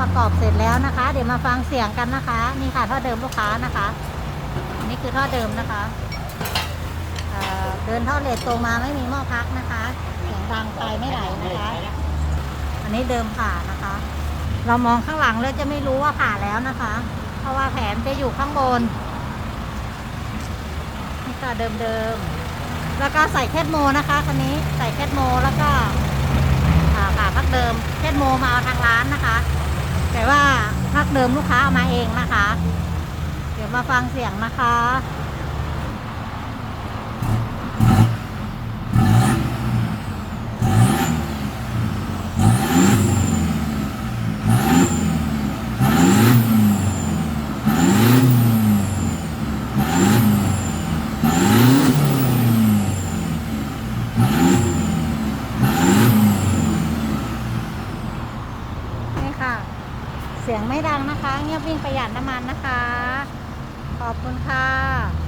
ประกอบเสร็จแล้วนะคะ เดี๋ยวมาฟังเสียงกันนะคะ นี่ค่ะท่อเดิมลูกค้านะคะ อันนี่คือท่อเดิมนะคะเเดินท่อเลทตรงมาไม่มีหม้อพักนะคะเสียงดังไปไม่ไหลนะคะ อันนี้เดิมผ่านะคะ เรามองข้างหลังแล้วจะไม่รู้ว่าผ่าแล้วนะคะ เพราะว่าแผนจะอยู่ข้างบนนี่ก็เดิมๆแล้วก็ใส่แคทโมนะคะคันนี้ใส่แคทโมแล้วก็อ่าผ่าพักเดิมแคทโมมาเอาทางร้านนะคะ แต่ว่าพักเดิมลูกค้าเอามาเองนะคะ เดี๋ยวมาฟังเสียงนะคะ นี่ค่ะ เสียงไม่ดังนะคะ เงียบวิ่งประหยัดน้ำมันนะคะ ขอบคุณค่ะ